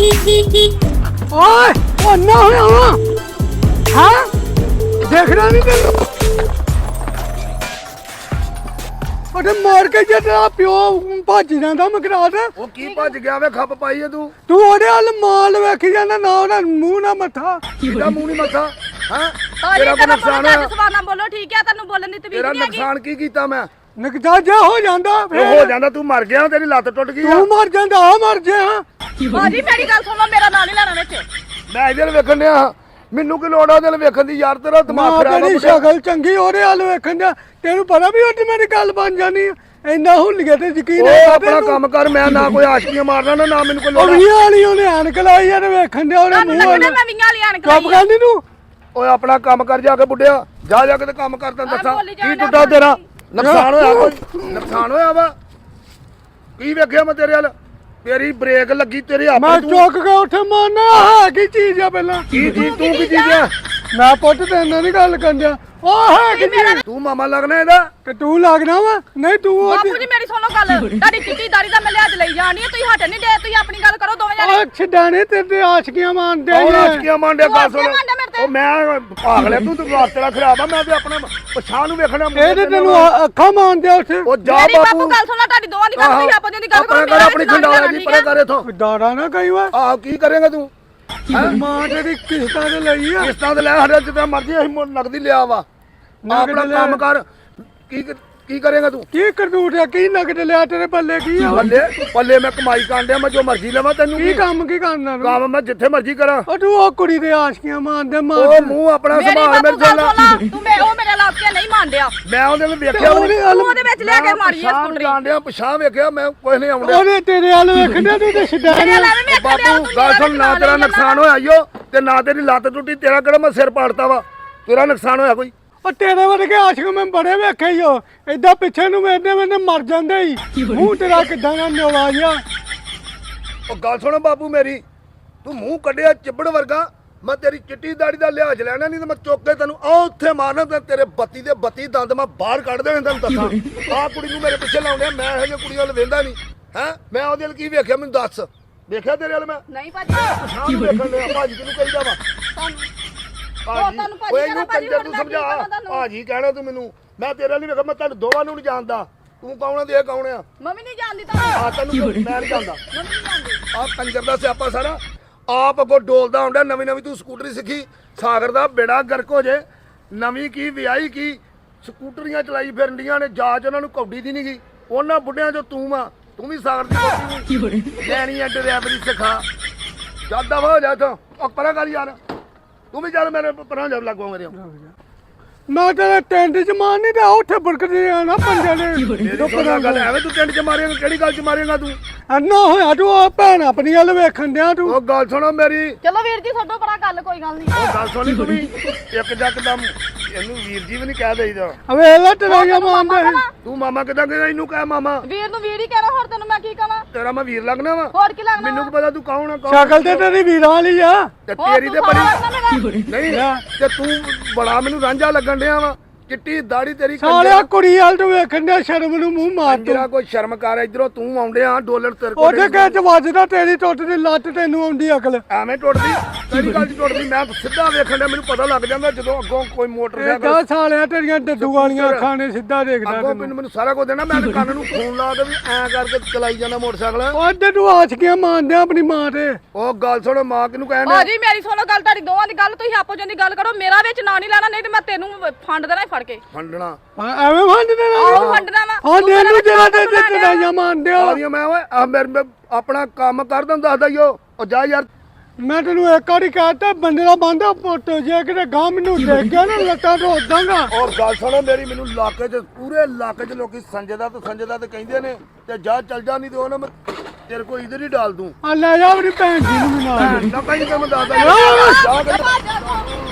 ਓਏ ਉਹ ਨਾ ਹੋਇਆ ਹਾਂ? ਦੇਖਣਾ ਨਹੀਂ ਤੈਨੂੰ। ਉਹਦੇ ਮਾਰ ਕੇ ਜੇ ਤੇਰਾ ਪਿਓ ਭੱਜ ਜਾਂਦਾ ਮਗਰਾਟ ਉਹ ਕੀ ਭੱਜ ਗਿਆ ਵੇ ਖੱਪ ਪਾਈ ਏ ਤੂੰ। ਤੂੰ ਉਹਦੇ ਵੱਲ ਮਾਲ ਵੇਖੀ ਜਾਂਦਾ ਨਾ ਉਹਦਾ ਮੂੰਹ ਨਾ ਮੱਥਾ। ਇਹਦਾ ਮੂੰਹ ਨਹੀਂ ਮੱਥਾ? ਹੈ? ਤਾਰੀ ਕੋਈ ਨੁਕਸਾਨ ਬੋਲੋ ਹੋਇਆ? ਸਵਾਨਾ ਬੋਲੋ ਠੀਕ ਹੈ ਤੁਹਾਨੂੰ ਬੋਲਣ ਦੀ ਤਮੀਜ਼ ਤੇਰਾ ਨਹੀਂ ਹੈਗੀ। ਨੁਕਸਾਨ ਕੀ ਕੀਤਾ ਮੈਂ? ਨਕਜਾ ਜਾ ਹੋ ਜਾਂਦਾ ਹੋ ਜਾਂਦਾ ਤੂੰ ਮਰ ਗਿਆ ਤੇਰੀ ਲੱਤ ਟੁੱਟ ਗਈ ਤੂੰ ਮਰ ਜਾਂਦਾ ਆ ਮਰ ਜਾ ਬਾਜੀ ਮੇਰੀ ਗੱਲ ਸੁਣੋ ਮੇਰਾ ਨਾਂ ਨਹੀਂ ਲੈਣਾ ਵਿੱਚ। ਮੈਂ ਇਹਦੇ ਵੱਲ ਵੇਖਣ ਡਿਆ ਮੈਨੂੰ ਕੀ ਲੋੜ ਆ ਉਹਦੇ ਵੱਲ ਵੇਖਣ ਦੀ? ਯਾਰ ਤੇਰਾ ਦਿਮਾਗ ਮਾਂ ਖਰਾਬ ਆ ਤੇਰੀ ਬੁੱਢਾ। ਸ਼ਕਲ ਚੰਗੀ ਉਹਦੇ ਵੱਲ ਵੇਖਣ ਦਾ ਤੈਨੂੰ ਪਤਾ ਵੀ ਉਹਦੀ ਮੇਰੀ ਗੱਲ ਬਣ ਜਾਣੀ ਆ। ਇੰਨਾ ਹੁੱਲੀਏ ਤੇ ਯਕੀਨ ਉਹ ਆਪਣਾ ਕੰਮ ਕਰ ਮੈਂ ਨਾ ਕੋਈ ਆਸ਼ਕੀਆਂ ਮਾਰਨਾ ਨਾ ਨਾ ਮੈਨੂੰ ਕੋਈ ਉਹ ਲੋੜ ਆ। ਵੀਆਂ ਵਾਲੀ ਉਹਨੇ ਐਨਕ ਲਾਈ ਆ ਤੇ ਵੇਖਣ ਦੇ ਉਹਦੇ ਤੁਹਾਨੂੰ ਮੂੰਹ ਲੱਗਦਾ ਵੱਲ। ਮੈਂ ਵਿੰਗਾਂ ਵਾਲੀ ਆਣ ਚੁੱਪ ਕਰਦੀ ਤੂੰ? ਓਏ ਆਪਣਾ ਕੰਮ ਕਰ ਜਾ ਕੇ ਬੁੱਢਿਆ। ਜਾ ਜਾ ਕੇ ਤੇ ਕੰਮ ਕਰ ਤੈਨੂੰ ਦੱਸਾਂ। ਬੋਲੀ ਕੀ ਟੁੱਟਾ ਤੇਰਾ? ਨੁਕਸਾਨ ਹੋਇਆ ਕੋਈ? ਨੁਕਸਾਨ ਹੋਇਆ ਵਾ? ਕੀ ਵੇਖਿਆ ਮੈਂ ਤੇਰੇ ਵੱਲ? ਤੇਰੀ ਬ੍ਰੇਕ ਲੱਗੀ ਤੇਰੇ ਮੈਂ ਚੁੱਕ ਕੇ ਉੱਠ ਮਾਰਨਾ ਹੈ ਕੀ ਚੀਜ਼ ਆ ਪਹਿਲਾਂ? ਕੀ ਚੀਜ਼ ਤੂੰ ਕੀ ਚੀਜ਼ ਆ? ਮੈਂ ਪੁੱਤ ਤੇ ਇਹਨਾਂ ਨਹੀਂ ਗੱਲ ਕਰਦਾ ਉਹ ਹੈ ਕੀ ਚੀਜ਼? ਤੂੰ ਮਾਮਾ ਲੱਗਣਾ ਇਹਦਾ? ਤੇ ਤੂੰ ਲੱਗਣਾ ਵਾ? ਨਹੀਂ ਤੂੰ ਉਹਦੀ ਬਾਪੂ ਜੀ ਮੇਰੀ ਸੁਣੋ ਗੱਲ। ਤੁਹਾਡੀ ਚਿੱਟੀ ਦਾੜੀ ਦਾ ਮੈਂ ਲਿਆਜ ਲਈ ਜਾਣੀ ਹੈ ਤੁਸੀਂ ਹਟ ਨਹੀਂ ਦੇ ਤੁਸੀਂ ਆਪਣੀ ਗੱਲ ਕਰੋ ਦੋਵੇਂ ਜਣੇ। ਉਹ ਛਡਾਣੇ ਤੇਰੇ ਤੇ ਆਸ਼ਕੀਆਂ ਮਾਰਦੇ ਕੌਣ ਆਸ਼ਕੀਆਂ ਮਾਂਡਿਆ ਤੂੰ ਗੱਲ ਸੁਣ। ਉਹ ਮੈਂ ਭਾਗ ਲਿਆ ਤੂੰ ਤੇ ਵਾਸਤੇ ਤੇਰਾ ਖਰਾਬ ਆ ਮੈਂ ਤੇ ਆਪਣੇ ਪਛਾਣ ਨੂੰ ਵੇਖਣਾ ਇਹ ਤੇ ਤੈਨੂੰ ਆ- ਅੱਖਾਂ ਮਾਰਦੇ ਉੱਥੇ? ਉਹ ਜਾ ਮੇਰੀ ਬਾਪੂ ਬਾਪੂ। ਗੱਲ ਸੁਣੋ ਤੁਹਾਡੀ ਦੋਵਾਂ ਦੀ ਗੱਲ ਤੁਸੀਂ ਆਪੋ ਦੀ ਗੱਲ ਆਪਣਾ ਕਰ ਆਪਣੀ ਖੰਡਾਲਾ ਜੀ ਪਰੇ ਕਰ ਇਥੋਂ। ਦਾੜਾ ਨਾ ਕਈ ਵਾ ਆਹ ਕੀ ਕਰੇਗਾ ਤੂੰ? ਮਾਂ ਤੇਰੀ ਕਿਸ਼ਤਾਂ ਤੇ ਲਈ ਆ। ਕਿਸ਼ਤਾਂ ਤੇ ਲੈ ਸਾਡੇ ਜਿੱਦਾਂ ਮਰਜ਼ੀ ਅਸੀਂ ਮੁੱਲ ਨਗਦੀ ਲਿਆ ਵਾ। ਨਗਦ ਆਪਣਾ ਲਿਆ। ਕੰਮ ਕਰ। ਕੀ ਕੀ ਕਰੇਗਾ ਤੂੰ? ਕੀ ਕਰਦੂਟ ਆ? ਕੀ ਨਗਦ ਲਿਆ ਤੇਰੇ ਪੱਲੇ? ਕੀ ਆ? ਪੱਲੇ? ਪੱਲੇ ਮੈਂ ਕਮਾਈ ਕਾਂਡਿਆ ਮੈਂ ਜੋ ਮਰਜ਼ੀ ਲਵਾਂ ਤੈਨੂੰ ਕੀ ਕੀ ਕੰਮ ਕੀ ਕਰਨਾ ਤੂੰ? ਕੰਮ ਮੈਂ ਜਿੱਥੇ ਮਰਜ਼ੀ ਕਰਾਂ। ਉਹ ਤੂੰ ਉਹ ਕੁੜੀ ਦੇ ਆਸ਼ਕੀਆਂ ਮਾਰਦੇ ਮਾਰ। ਉਹ ਮੂੰਹ ਆਪਣਾ ਸੰਭਾਲ ਮੇਰੇ ਬਾਪੂ ਗੱਲ ਚੱਲ। ਸੁਣ ਲਾ। ਤੂੰ ਮੈਂ ਉਹ ਮੇਰੇ ਲਾਪਕੇ ਨਹੀਂ ਮੰਨਦਿਆ ਮੈਂ ਉਹਦੇ ਵਿੱਚ ਵੇਖਿਆ ਉਹਦੇ ਵਿੱਚ ਲਿਆ ਕੇ ਮਾਰੀ ਹੈ ਸਕੂਟਰੀ। ਕਾਂਡਿਆ ਪਛਾਣ ਵੇਖਿਆ ਮੈਂ ਕੁਝ ਨਹੀਂ ਆਉਂਦਾ ਉਹਨੇ ਤੇਰੇ ਵੱਲ ਵੇਖਣਾ ਤੂੰ ਤੇ ਲੈ ਮੈਂ ਬਾਪੂ ਗੱਲ ਸੁਣ ਨਾ ਤੇਰਾ ਨੁਕਸਾਨ ਹੋਇਆ ਈਓ ਤੇ ਨਾ ਤੇਰੀ ਲੱਤ ਟੁੱਟੀ ਤੇਰਾ ਕਿਹੜਾ ਮੈਂ ਸਿਰ ਪਾੜਤਾ ਵਾ? ਤੇਰਾ ਨੁਕਸਾਨ ਹੋਇਆ ਕੋਈ? ਉਹ ਤੇਰੇ ਵਰਗੇ ਆਸ਼ਕ ਮੈਂ ਬੜੇ ਵੇਖੇ ਹੀ ਹੋ ਏਦਾਂ ਪਿੱਛੇ ਨੂੰ ਵੇਖਦੇ ਵੇਖਦੇ ਮਰ ਜਾਂਦੇ ਹੀ ਮੂੰਹ ਤੇਰਾ ਕਿਦਾਂ ਦਾ ਨਿਵਾ ਜਿਹਾ। ਉਹ ਗੱਲ ਸੁਣ ਬਾਪੂ ਮੇਰੀ। ਤੂੰ ਮੂੰਹ ਕੱਢਿਆ ਚਿੱਬੜ ਵਰਗਾ। ਮੈਂ ਤੇਰੀ ਚਿੱਟੀ ਦਾੜੀ ਦਾ ਲਿਹਾਜ਼ ਲੈਣਾ ਨਹੀਂ ਤੇ ਮੈਂ ਚੁੱਕ ਕੇ ਤੈਨੂੰ ਆ ਉੱਥੇ ਮਾਰਨਾ ਤੇ ਤੇਰੇ ਬੱਤੀ ਦੇ ਬੱਤੀ ਦੰਦ ਮੈਂ ਬਾਹਰ ਕੱਢ ਦੇਣੇ ਤੈਨੂੰ ਦੱਸਾਂ। ਆਹ ਕੁੜੀ ਨੂੰ ਮੇਰੇ ਪਿੱਛੇ ਲਾਉਂਦੇ ਮੈਂ ਇਹੋ ਜਿਹੀ ਕੁੜੀ ਵੱਲ ਵੇਂਦਾ ਨਹੀਂ। ਹੈ? ਮੈਂ ਉਹਦੇ ਵੱਲ ਕੀ ਵੇਖਿਆ ਮੈਨੂੰ ਦੱਸ। ਵੇਖਿਆ ਤੇਰੇ ਵੱਲ ਮੈਂ? ਨਹੀਂ ਭਾਜੀ। ਨੂੰ ਵੇਖਣ ਲਿਆ ਭਾਜੀ ਤੈਨੂੰ ਕਹੀਦਾ ਵਾ ਭਾਜੀ। ਤੁਹਾਨੂੰ ਭਾਜੀ ਓਏ ਕਹਿਣਾ, ਇਹਨੂੰ ਕੰਜਰ ਸਮਝਾ। ਤੁਹਾਨੂੰ? ਭਾਜੀ ਕਹਿਣਾ ਤੂੰ ਮੈਨੂੰ। ਮੈਂ ਤੇਰੇ ਵੇਖਿਆ ਮੈਂ ਤੁਹਾਨੂੰ ਦੋਵਾਂ ਨੂੰ ਨਹੀਂ ਜਾਣਦਾ। ਤੂੰ ਕੌਣ ਆ ਤੇ ਇਹ ਕੌਣ ਆ? ਮੰਮੀ ਨਹੀਂ ਜਾਣਦੀ ਤਾਂ ਆ ਤੈਨੂੰ ਮੈਂ ਨਹੀਂ ਜਾਣਦਾ। ਮੰਮੀ ਨਹੀਂ ਜਾਣਦੀ। ਆ ਕੰਜਰ ਦਾ ਸਿਆਪਾ ਸਾਰਾ। ਆਪ ਅੱਗੋਂ ਡੋਲਦਾ ਹੁੰਦਾ ਨਵੀਂ ਨਵੀਂ ਤੂੰ ਸਕੂਟਰੀ ਸਿੱਖੀ। ਸਾਗਰ ਦਾ ਬੇੜਾ ਗਰਕ ਹੋ ਜੇ। ਨਵੀਂ ਕੀ ਵਿਆਹੀ ਕੀ? ਸਕੂਟਰੀਆਂ ਚਲਾਈ ਫਿਰਨਡੀਆਂ ਨੇ ਜਾਚ ਉਹਨਾਂ ਨੂੰ ਕੌਡੀ ਦੀ ਨਹੀਂ ਗਈ। ਉਹਨਾਂ ਬੁੱਢਿਆਂ ਚੋਂ ਤੂੰ ਆ। ਤੂੰ ਵੀ ਸਾਗਰ ਦੀ ਨੂੰ। ਲੈਣੀ ਆ ਡਰਾਈਵਰੀ ਸਿਖਾ। ਜ਼ਿਆਦਾ ਹੋ ਜਾ ਤੂੰ ਉਹ ਪਰਾਂ ਕਰ ਯਾਰ। ਤੂੰ ਵੀ ਚੱਲ ਮੇਰੇ ਪਰਾਂ ਜਾ ਲੱਗੋ ਮੇਰੇ ਮੈਂ ਤੇਰੇ ਟੈਂਟ ਚ ਮਾਰ ਨਹੀਂ ਰਿਹਾ ਉੱਥੇ ਬੁਰਕਦੇ ਆ ਨਾ ਪੰਜਾਂ ਨੇ। ਮੇਰੀ ਸੁਣ ਗੱਲ ਐਵੇਂ ਤੂੰ ਟੈਂਟ ਚ ਮਾਰੇਗਾ ਕਿਹੜੀ ਗੱਲ ਚ ਮਾਰੇਗਾ ਤੂੰ? ਅੰਨਾ ਹੋਇਆ ਤੂੰ ਉਹ ਭੈਣ ਆਪਣੀ ਵੱਲ ਵੇਖਣ ਡਿਆ ਤੂੰ। ਉਹ ਗੱਲ ਸੁਣੋ ਮੇਰੀ। ਚਲੋ ਵੀਰ ਜੀ ਛੱਡੋ ਪਰਾਂ ਗੱਲ ਕੋਈ ਗੱਲ ਨਹੀਂ। ਉਹ ਗੱਲ ਸੁਣੀ ਤੂੰ ਵੀ। ਇੱਕ ਜੱਕਦਮ ਇਹਨੂੰ ਵੀਰ ਜੀ ਵੀ ਨਹੀਂ ਕਹਿ ਦੇਈਦਾ। ਅਵੇ ਇਹ ਟਰਾਈਆਂ ਮਾਰਦੇ। ਤੂੰ ਮਾਮਾ ਕਿਦਾਂ ਕਹਿੰਦਾ ਇਹਨੂੰ ਕਹਿ ਮਾਮਾ। ਵੀਰ ਨੂੰ ਵੀਰ ਹੀ ਕਹਿਣਾ ਹੋਰ ਤੈਨੂੰ ਮੈਂ ਕੀ ਕਹਾਂ ਤੇਰਾ ਮੈਂ ਵੀਰ ਲੱਗਣਾ ਵਾ। ਹੋਰ ਕੀ ਲੱਗਣਾ ਮੈਨੂੰ ਕੀ ਪਤਾ ਤੂੰ ਕੌਣ ਆ ਕੌਣ ਸ਼ਕਲ ਤੇ ਤੇਰੀ ਵੀਰਾਂ ਵਾਲੀ ਆ। ਤੇ ਤੇਰੀ ਤੂੰ ਤੇ ਬੜੀ। ਨਹੀਂ ਤੇ ਤੂੰ ਬੜਾ ਮੈਨੂੰ ਰਾਂਝਾ ਲੱਗਣ ਡਿਆ ਵਾ। ਚਿੱਟੀ ਦਾੜੀ ਤੇਰੀ ਸਾਲਿਆ ਕੁੜੀ ਵੱਲ ਤੂੰ ਵੇਖਣ ਡਿਆ ਸ਼ਰਮ ਨੂੰ ਮੂੰਹ ਮਾਰ ਤੂੰ। ਕੰਜਰਾ ਕੋਈ ਸ਼ਰਮ ਕਰ ਇਧਰੋਂ ਤੂੰ ਆਉਂਦੇ ਆ ਡਾਲਰ ਤੇਰੇ ਕੋਲ ਉਹਦੇ ਕਹਿ ਚ ਵੱਜਦਾ ਤੇਰੀ ਟੁੱਟ ਦੀ ਲੱਤ ਤੈਨੂੰ ਆਉਂਦੀ ਅਕਲ। ਐਵੇਂ ਟੁੱਟਦੀ ਤੇਰੀ ਗੱਲ ਚ ਟੁੱਟਦੀ ਮੈਂ ਸਿੱਧਾ ਵੇਖਣ ਡਿਆ ਮੈਨੂੰ ਪਤਾ ਲੱਗ ਜਾਂਦਾ ਜਦੋਂ ਅੱਗੋਂ ਕੋਈ ਮੋਟਰਸਾਈਕਲ ਏਦਾਂ ਸਾਲਿਆ ਤੇਰੀਆਂ ਡੱਡੂ ਵਾਲੀਆਂ ਅੱਖਾਂ ਨੇ ਸਿੱਧਾ ਦੇਖਦਾ ਅੱਗੋਂ ਤੈਨੂੰ। ਮੈਨੂੰ ਮੈਨੂੰ ਸਾਰਾ ਕੁਝ ਦੇਣਾ ਮੈਂ ਤਾਂ ਕੰਨ ਨੂੰ ਫੋਨ ਲਾ ਕੇ ਵੀ ਐਂ ਕਰਕੇ ਚਲਾਈ ਜਾਂਦਾ ਮੋਟਰਸਾਈਕਲ। ਉਹਦੇ ਤੂੰ ਆਸ਼ਕੀਆਂ ਮਾਰਦੇ ਆਪਣੀ ਮਾਂ ਤੇ। ਉਹ ਗੱਲ ਸੁਣ ਮਾਂ ਕਿਹਨੂੰ ਕਹਿਣ ਡਿਆ? ਭਾਜੀ ਮੇਰੀ ਸੁਣੋ ਗੱਲ ਤੁਹਾਡੀ ਦੋਵਾਂ ਦੀ ਗੱਲ ਤੁਸੀਂ ਆਪੋ ਜੀ ਦੀ ਗੱਲ ਕਰੋ ਮੇਰਾ ਵਿੱਚ ਨਾਂ ਨਹੀਂ ਲੈਣਾ ਨਹੀਂ ਤੇ ਮੈਂ ਤੈਨੂੰ ਫੰਡ ਦੇਣਾ ਹੀ ਫੜ ਕੇ। ਫੰਡਣਾ। ਹਾਂ, ਐਵੇਂ ਫੰਡ ਦੇਣਾ ਆਹੋ ਫੰਡਣਾ ਵਾ। ਹਾਂ ਤੂੰ ਦੇ ਮੇਰਾ ਨੂੰ ਵਿੱਚ ਜਿਹੜਾ ਹੱਥ ਤੇ ਬਣਾ ਲਿਆ। ਮਾਰਦੇ ਆ। ਮੈਂ ਓਏ ਆ ਮੇਰੇ ਮੈਂ ਆਪਣਾ ਕੰਮ ਕਰਦਾ ਦੱਸਦਾ ਈ ਓ। ਉਹ ਜਾ ਯਾਰ। ਮੈਂ ਤੈਨੂੰ ਇੱਕ ਵਾਰੀ ਕਹਤਾ ਬੰਦੇ ਦਾ ਬੰਦਾ ਪੁੱਟ ਜੇ ਕਿਤੇ ਗਾਂ ਮੈਨੂੰ ਦੇਖ ਗਿਆ ਨਾ ਲੱਤਾਂ ਤੋਂ ਦਾਂਗਾ ਔਰ ਗੱਲ ਸੁਣੋ ਮੇਰੀ ਮੈਨੂੰ ਇਲਾਕੇ 'ਚ ਪੂਰੇ ਇਲਾਕੇ 'ਚ ਲੋਕੀ ਸੰਜੇ ਦਾ ਤੇ ਸੰਜੇ ਦਾ ਤੇ ਕਹਿੰਦੇ ਨੇ ਤੇ ਜਾ ਚੱਲ ਜਾ ਨਹੀਂ ਤੇ ਉਹਨਾਂ ਮੈਂ ਤੇਰੇ ਕੋ ਇਧਰ ਹੀ ਡਾਲ ਦੂੰ। ਆ ਲੈ ਜਾ ਆਪਣੀ ਭੈਣ ਜੀ ਨੂੰ ਵੀ ਨਾਲ। ਭੈਣ ਦਾ ਕਹੀਂ ਤੇ ਮੈਂ ਦੱਸਦਾ। ਕੇ ਜਾ, ਜਾ।